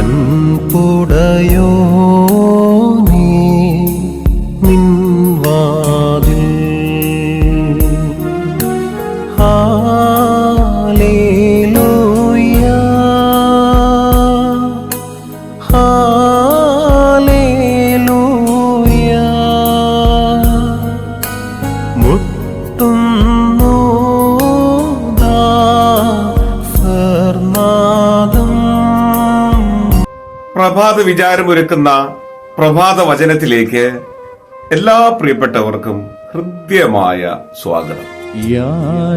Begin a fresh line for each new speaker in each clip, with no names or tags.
വൻപുടയോ
പ്രഭാത വിചാരമൊരുക്കുന്ന പ്രഭാത വചനത്തിലേക്ക് എല്ലാ പ്രിയപ്പെട്ടവർക്കും ഹൃദ്യമായ സ്വാഗതം.
യാചിക്കേതും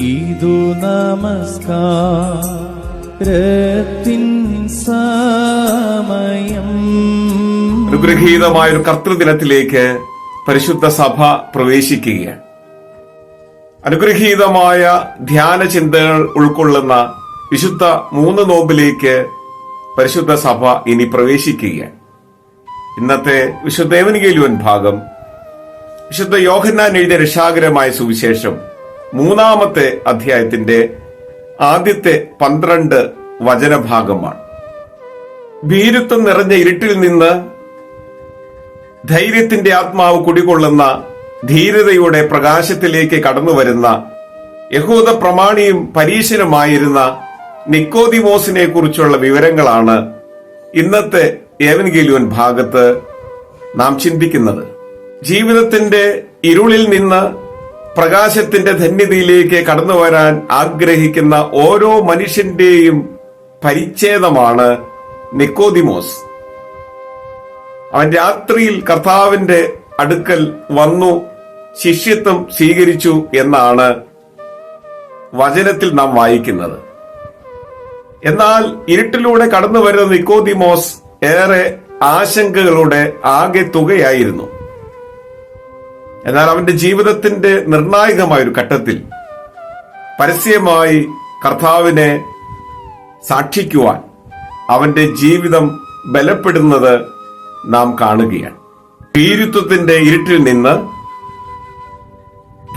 ഇതു നമസ്കാര.
അനുഗ്രഹീതമായ ഒരു കർത്തൃദിനത്തിലേക്ക് പരിശുദ്ധ സഭ പ്രവേശിക്കുകയാണ്. അനുഗ്രഹീതമായ ധ്യാന ചിന്തകൾ ഉൾക്കൊള്ളുന്ന വിശുദ്ധ മൂന്ന് നോമ്പിലേക്ക് പരിശുദ്ധ സഭ ഇനി പ്രവേശിക്കുകയാണ്. ഇന്നത്തെ വിശുദ്ധ ഏവനികയിലുവൻ ഭാഗം വിശുദ്ധ യോഹന്നാൻ എഴുതിയ രക്ഷാകരമായ സുവിശേഷം മൂന്നാമത്തെ അധ്യായത്തിന്റെ ആദ്യത്തെ പന്ത്രണ്ട് വചനഭാഗമാണ്. ഭീരുത്വം നിറഞ്ഞ ഇരുട്ടിൽ നിന്ന് ധൈര്യത്തിന്റെ ആത്മാവ് കുടികൊള്ളുന്ന ധീരതയുടെ പ്രകാശത്തിലേക്ക് കടന്നു വരുന്ന യഹൂദ പ്രമാണിയും പരീശനുമായിരുന്ന നിക്കോദിമോസിനെ കുറിച്ചുള്ള വിവരങ്ങളാണ് ഇന്നത്തെ ഏവൻഗേലുവൻ ഭാഗത്ത് നാം ചിന്തിക്കുന്നത്. ജീവിതത്തിന്റെ ഇരുളിൽ നിന്ന് പ്രകാശത്തിന്റെ ധന്യതയിലേക്ക് കടന്നു വരാൻ ആഗ്രഹിക്കുന്ന ഓരോ മനുഷ്യന്റെയും പരിച്ഛേദമാണ് നിക്കോദിമോസ്. അവൻ രാത്രിയിൽ കർത്താവിന്റെ അടുക്കൽ വന്നു ശിഷ്യത്വം സ്വീകരിച്ചു എന്നാണ് വചനത്തിൽ നാം വായിക്കുന്നത്. എന്നാൽ ഇരുട്ടിലൂടെ കടന്നു വരുന്ന നിക്കോദിമോസ് ഏറെ ആശങ്കകളുടെ ആകെ തുകയായിരുന്നു. എന്നാൽ അവന്റെ ജീവിതത്തിന്റെ നിർണായകമായ ഒരു ഘട്ടത്തിൽ പരസ്യമായി കർത്താവിനെ സാക്ഷിക്കുവാൻ അവന്റെ ജീവിതം ബലപ്പെടുന്നത് നാം കാണുകയാണ്. ഭീരുത്വത്തിന്റെ ഇരുട്ടിൽ നിന്ന്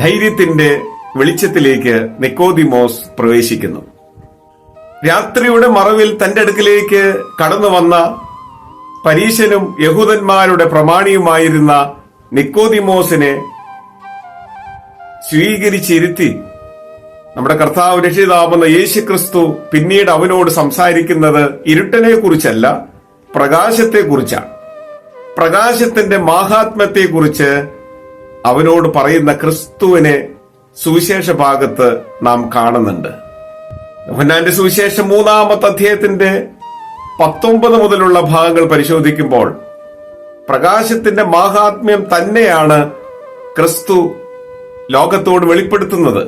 ധൈര്യത്തിന്റെ വെളിച്ചത്തിലേക്ക് നിക്കോദിമോസ് പ്രവേശിക്കുന്നു. രാത്രിയുടെ മറവിൽ തന്റെ അടുക്കിലേക്ക് കടന്നു വന്ന പരീശനും യഹൂദന്മാരുടെ പ്രമാണിയുമായിരുന്ന നിക്കോദിമോസിനെ സ്വീകരിച്ചിരുത്തി. നമ്മുടെ കർത്താവ് രക്ഷിതാവുന്ന യേശു ക്രിസ്തു പിന്നീട് അവനോട് സംസാരിക്കുന്നത് ഇരുട്ടനെ കുറിച്ചല്ല പ്രകാശത്തെ കുറിച്ചാണ് പ്രകാശത്തിന്റെ മാഹാത്മ്യത്തെ കുറിച്ച് അവനോട് പറയുന്ന ക്രിസ്തുവിനെ സുവിശേഷ ഭാഗത്ത് നാം കാണുന്നുണ്ട്. യോഹന്നാന്റെ സുവിശേഷം മൂന്നാമത്തെ അധ്യായത്തിന്റെ പത്തൊമ്പത് മുതലുള്ള ഭാഗങ്ങൾ പരിശോധിക്കുമ്പോൾ പ്രകാശത്തിന്റെ മാഹാത്മ്യം തന്നെയാണ് ക്രിസ്തു ലോകത്തോട് വെളിപ്പെടുത്തുന്നത്.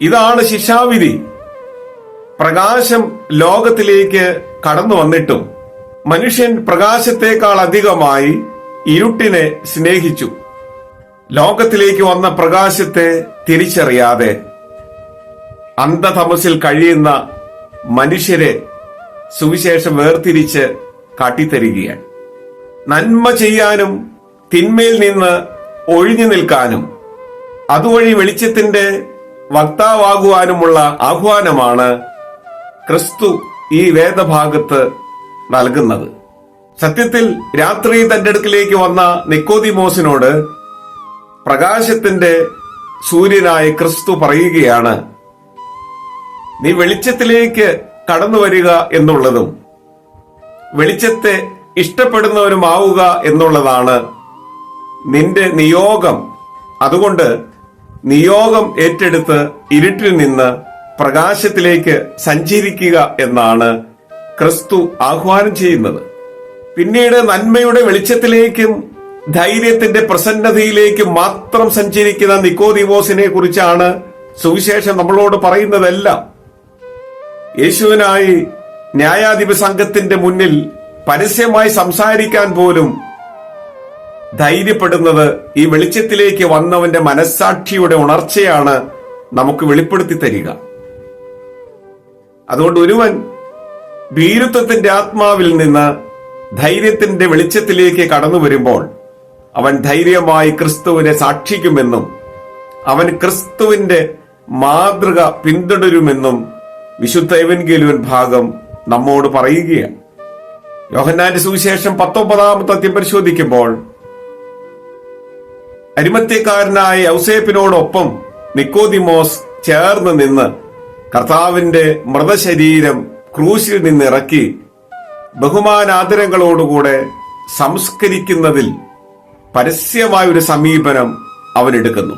ഇതാണ് ശിക്ഷാവിധി. പ്രകാശം ലോകത്തിലേക്ക് കടന്നു വന്നിട്ടും മനുഷ്യൻ പ്രകാശത്തെക്കാൾ അധികമായി ഇരുട്ടിനെ സ്നേഹിച്ചു. ലോകത്തിലേക്ക് വന്ന പ്രകാശത്തെ തിരിച്ചറിയാതെ അന്ധതമസിൽ കഴിയുന്ന മനുഷ്യരെ സുവിശേഷം വേർതിരിച്ച് കാട്ടിത്തരികയാണ്. നന്മ ചെയ്യാനും തിന്മയിൽ നിന്ന് ഒഴിഞ്ഞു നിൽക്കാനും അതുവഴി വെളിച്ചത്തിന്റെ വക്താവാകുവാനുമുള്ള ആഹ്വാനമാണ് ക്രിസ്തു ഈ വേദഭാഗത്ത് നൽകുന്നത്. സത്യത്തിൽ രാത്രി തന്റെ അടുക്കിലേക്ക് വന്ന നിക്കോതിമോസിനോട് പ്രകാശത്തിന്റെ സൂര്യനായ ക്രിസ്തു പറയുകയാണ് നീ വെളിച്ചത്തിലേക്ക് കടന്നു വരിക എന്നുള്ളതും വെളിച്ചത്തെ ഇഷ്ടപ്പെടുന്നവരുമാവുക എന്നുള്ളതാണ് നിന്റെ നിയോഗം. അതുകൊണ്ട് നിയോഗം ഏറ്റെടുത്ത് ഇരുട്ടിൽ നിന്ന് പ്രകാശത്തിലേക്ക് സഞ്ചരിക്കുക എന്നാണ് ക്രിസ്തു ആഹ്വാനം ചെയ്യുന്നത്. പിന്നീട് നന്മയുടെ വെളിച്ചത്തിലേക്കും ധൈര്യത്തിന്റെ പ്രസന്നതയിലേക്കും മാത്രം സഞ്ചരിക്കുന്ന നിക്കോദിവോസിനെ കുറിച്ചാണ് സുവിശേഷം നമ്മളോട് പറയുന്നതെല്ലാം. യേശുവിനായി ന്യായാധിപ സംഘത്തിന്റെ മുന്നിൽ പരസ്യമായി സംസാരിക്കാൻ പോലും ധൈര്യപ്പെടുന്നത് ഈ വെളിച്ചത്തിലേക്ക് വന്നവന്റെ മനസ്സാക്ഷിയുടെ ഉണർച്ചയാണ് നമുക്ക് വെളിപ്പെടുത്തി തരിക. അതുകൊണ്ട് ഒരുവൻ ഭീരുത്വത്തിന്റെ ആത്മാവിൽ നിന്ന് ധൈര്യത്തിന്റെ വെളിച്ചത്തിലേക്ക് കടന്നു വരുമ്പോൾ അവൻ ധൈര്യമായി ക്രിസ്തുവിനെ സാക്ഷിക്കുമെന്നും അവൻ ക്രിസ്തുവിന്റെ മാതൃക പിന്തുടരുമെന്നും വിശുദ്ധ എവൻഗേലുവൻ ഭാഗം നമ്മോട് പറയുകയാണ്. യോഹന്നാന്റെ സുവിശേഷം പത്തൊമ്പതാമത്തെ അധ്യം പരിശോധിക്കുമ്പോൾ അരിമത്യക്കാരനായ ഔസേപ്പിനോടൊപ്പം നിക്കോദിമോസ് ചേർന്ന് നിന്ന് കർത്താവിന്റെ മൃതശരീരം ക്രൂശിൽ നിന്ന് ഇറക്കി ബഹുമാനാദരങ്ങളോടുകൂടെ സംസ്കരിക്കുന്നതിൽ പരസ്യമായ ഒരു സമീപനം അവനെടുക്കുന്നു.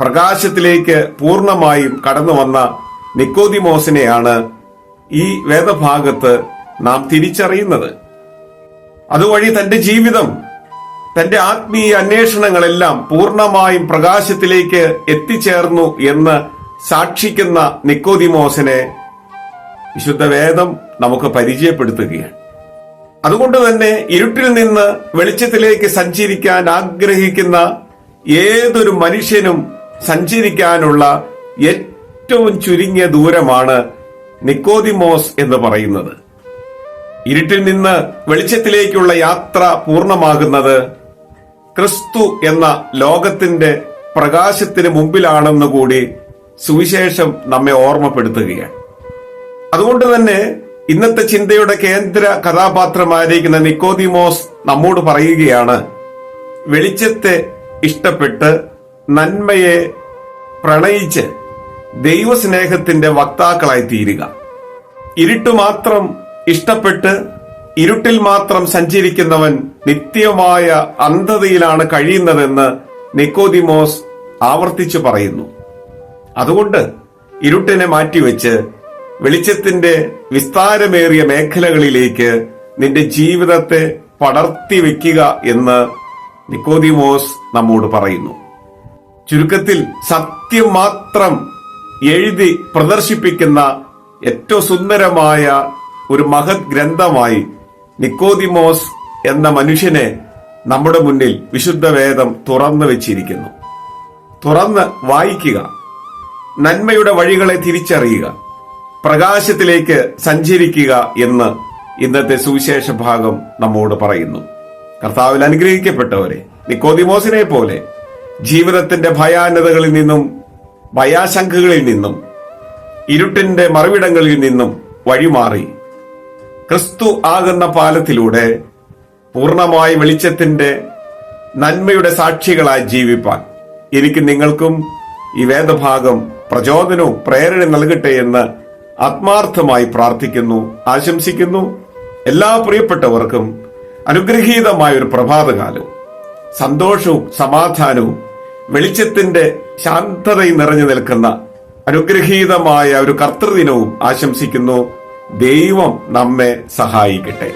പ്രകാശത്തിലേക്ക് പൂർണമായും കടന്നു വന്ന നിക്കോദിമോസിനെയാണ് ഈ വേദഭാഗത്ത് നാം തിരിച്ചറിയുന്നത്. അതുവഴി തന്റെ ജീവിതം തന്റെ ആത്മീയ അന്വേഷണങ്ങളെല്ലാം പൂർണമായും പ്രകാശത്തിലേക്ക് എത്തിച്ചേർന്നു എന്ന് സാക്ഷിക്കുന്ന നിക്കോതിമോസിനെ വിശുദ്ധ വേദം നമുക്ക് പരിചയപ്പെടുത്തുകയാണ്. അതുകൊണ്ട് തന്നെ ഇരുട്ടിൽ നിന്ന് വെളിച്ചത്തിലേക്ക് സഞ്ചരിക്കാൻ ആഗ്രഹിക്കുന്ന ഏതൊരു മനുഷ്യനും സഞ്ചരിക്കാനുള്ള ഏറ്റവും ചുരുങ്ങിയ ദൂരമാണ് നിക്കോതിമോസ് എന്ന് പറയുന്നത്. ഇരുട്ടിൽ നിന്ന് വെളിച്ചത്തിലേക്കുള്ള യാത്ര പൂർണമാകുന്നത് ക്രിസ്തു എന്ന ലോകത്തിന്റെ പ്രകാശത്തിന് മുമ്പിലാണെന്ന് കൂടി സുവിശേഷം നമ്മെ ഓർമ്മപ്പെടുത്തുകയാണ്. അതുകൊണ്ട് തന്നെ ഇന്നത്തെ ചിന്തയുടെ കേന്ദ്ര കഥാപാത്രമായിരിക്കുന്ന നിക്കോദിമോസ് നമ്മോട് പറയുകയാണ് വെളിച്ചത്തെ ഇഷ്ടപ്പെട്ട് നന്മയെ പ്രണയിച്ച് ദൈവസ്നേഹത്തിന്റെ വക്താക്കളായി തീരുക ഇരുട്ട് മാത്രം ഇഷ്ടപ്പെട്ട് ഇരുട്ടിൽ മാത്രം സഞ്ചരിക്കുന്നവൻ നിത്യമായ അന്ധതയിലാണ് കഴിയുന്നതെന്ന് നിക്കോദിമോസ് ആവർത്തിച്ചു പറയുന്നു. അതുകൊണ്ട് ഇരുട്ടിനെ മാറ്റിവെച്ച് വെളിച്ചത്തിന്റെ വിസ്താരമേറിയ മേഖലകളിലേക്ക് നിന്റെ ജീവിതത്തെ പടർത്തി വെക്കുക എന്ന് നിക്കോദിമോസ് നമ്മോട് പറയുന്നു. ചുരുക്കത്തിൽ സത്യം മാത്രം എഴുതി പ്രദർശിപ്പിക്കുന്ന ഏറ്റവും സുന്ദരമായ ഒരു മഹത് ഗ്രന്ഥമായി നിക്കോദിമോസ് എന്ന മനുഷ്യനെ നമ്മുടെ മുന്നിൽ വിശുദ്ധ വേദം തുറന്നു വെച്ചിരിക്കുന്നു. തുറന്ന് വായിക്കുക. നന്മയുടെ വഴികളെ തിരിച്ചറിയുക. പ്രകാശത്തിലേക്ക് സഞ്ചരിക്കുക എന്ന് ഇന്നത്തെ സുവിശേഷ ഭാഗം നമ്മോട് പറയുന്നു. കർത്താവിൽ അനുഗ്രഹിക്കപ്പെട്ടവരെ നിക്കോദിമോസിനെ പോലെ ജീവിതത്തിന്റെ ഭയാനതകളിൽ നിന്നും ഭയാശങ്കകളിൽ നിന്നും ഇരുട്ടിന്റെ മറുവിടങ്ങളിൽ നിന്നും വഴിമാറി ക്രിസ്തു ആകുന്ന പാലത്തിലൂടെ പൂർണമായി വെളിച്ചത്തിന്റെ നന്മയുടെ സാക്ഷികളായി ജീവിപ്പാൻ എനിക്ക് നിങ്ങൾക്കും ഈ വേദഭാഗം പ്രചോദനവും പ്രേരണ നൽകട്ടെ എന്ന് ആത്മാർത്ഥമായി പ്രാർത്ഥിക്കുന്നു ആശംസിക്കുന്നു. എല്ലാ പ്രിയപ്പെട്ടവർക്കും അനുഗ്രഹീതമായ ഒരു പ്രഭാതകാലവും സന്തോഷവും സമാധാനവും വെളിച്ചത്തിന്റെ ശാന്തതയും നിറഞ്ഞു നിൽക്കുന്ന അനുഗ്രഹീതമായ ഒരു കർത്തൃദിനവും ആശംസിക്കുന്നു. ദൈവം നമ്മെ സഹായിക്കട്ടെ.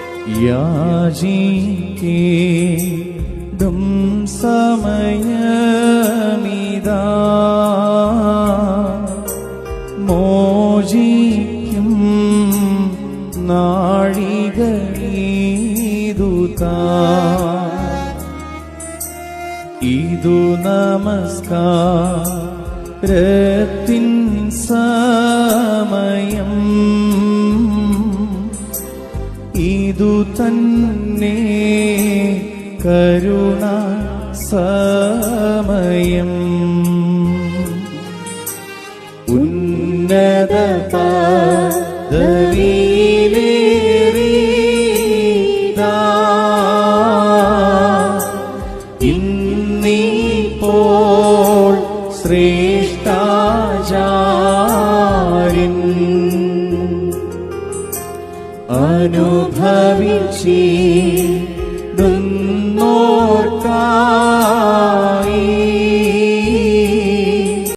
ഇതു നമസ്കാരത്തിൻ സമയം. ഇതു തന്നെ കരുണ സമയം ഉന്നത പദവിയിലേറിയതാ. ഇന്നിപ്പോൾ ശ്രേഷ്ഠാചാര്യൻ